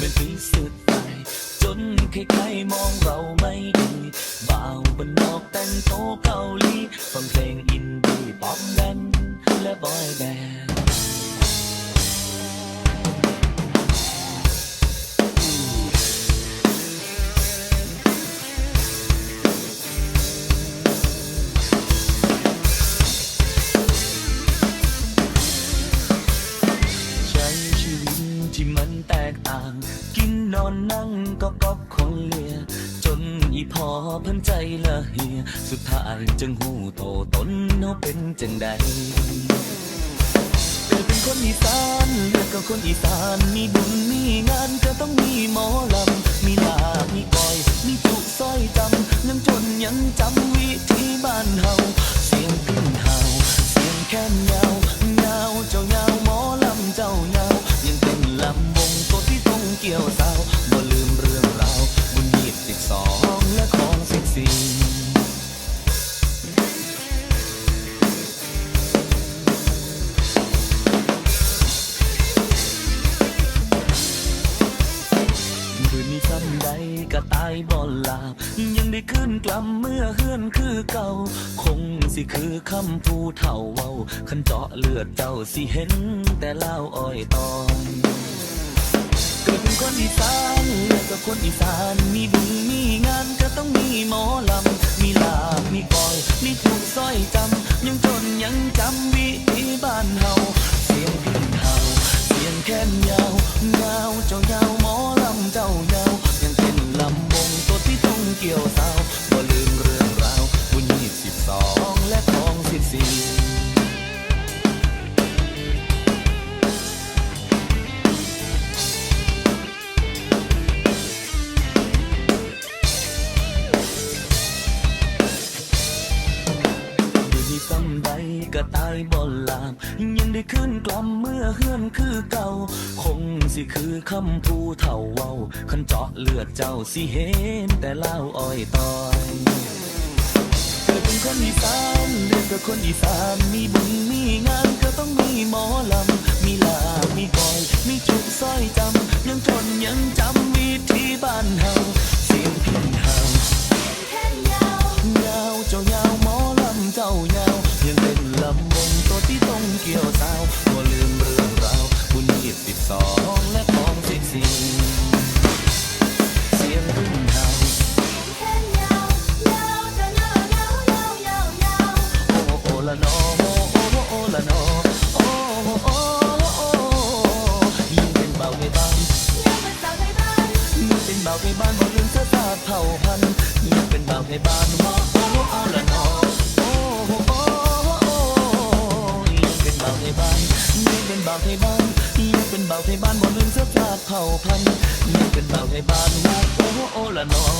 มันถึงสุดไปจนใครๆมองเราไม่ดีบ่าวบนนอกแต่งโตเกาหลี คนเลีย จนอีพอพิ่นใจละเหีย สุดท้ายจึงหูโตตนเฮาเป็นจังใดเกิดเป็นคนอีสานเลือดก็คนอีสานมีบุญมีงานก็ต้องมีหมอลำมีลาบมีก้อย มีจุสร้อยจำยังจนยังจำวิธีบ้านเฮา ก็ตายบ่หลาบยังได้ขึ้นกลับเมื่อเฮือนคือเก่า คงสิคือคำผู้เฒ่าเว้าคันเจาะเลือดเจ้าสิเห็น แต่เล่าอ้อยตอนเกิดเป็นคนอีสานเลือดก็คนอีสานมีบุญมีงานก็ต้องมีหมอลำ มีลาบมีกอย มีถูกสร้อยจำ ยังจนยังจำวิธีบ้านเฮาเสียงพินเฮาเสียงแค้นยา ที่ายบ่ลาม ยังได้ขึ้นกลับเมื่อเฮือนคือเก่า คงสิคือคำผู้เฒ่าเว้าคันเจาะเลือดเจ้าสิเห็นแต่เล่าอ้อยตอยเกิดเป็นคนอีสานเรียกกับคนอีสานมีบุญมีงานก็ต้องมีหมอลำ มีลา มีกอย มีจุกสร้อยจำ ยังจนยังจำวิธีบ้านเฮา ที่ต้องเกี่ยวสาวบ่ลืมเรื่องราวบุญยี่สิบสองและของสิบสี่เสียงรุ่นเฮาโอ้โอละนอโอ้โอละนอโอ้โอโอ้ยิ่งเป็นเบาในบ้านยิ่งเป็นเบาในบ้านบ่ลืมเสื้อผ้าเผ่าพันยิ่งเป็นเบาในบ้าน ยิ่งเป็นเบาในบ้านยิ่งเป็นบ่าวไทยบ้านบ่ลืมเสื้อผ้าเผ่าพันธุ์ยิ่งเป็นบ่าวไทยบ้านโอ้โอ้โอ้ละนอ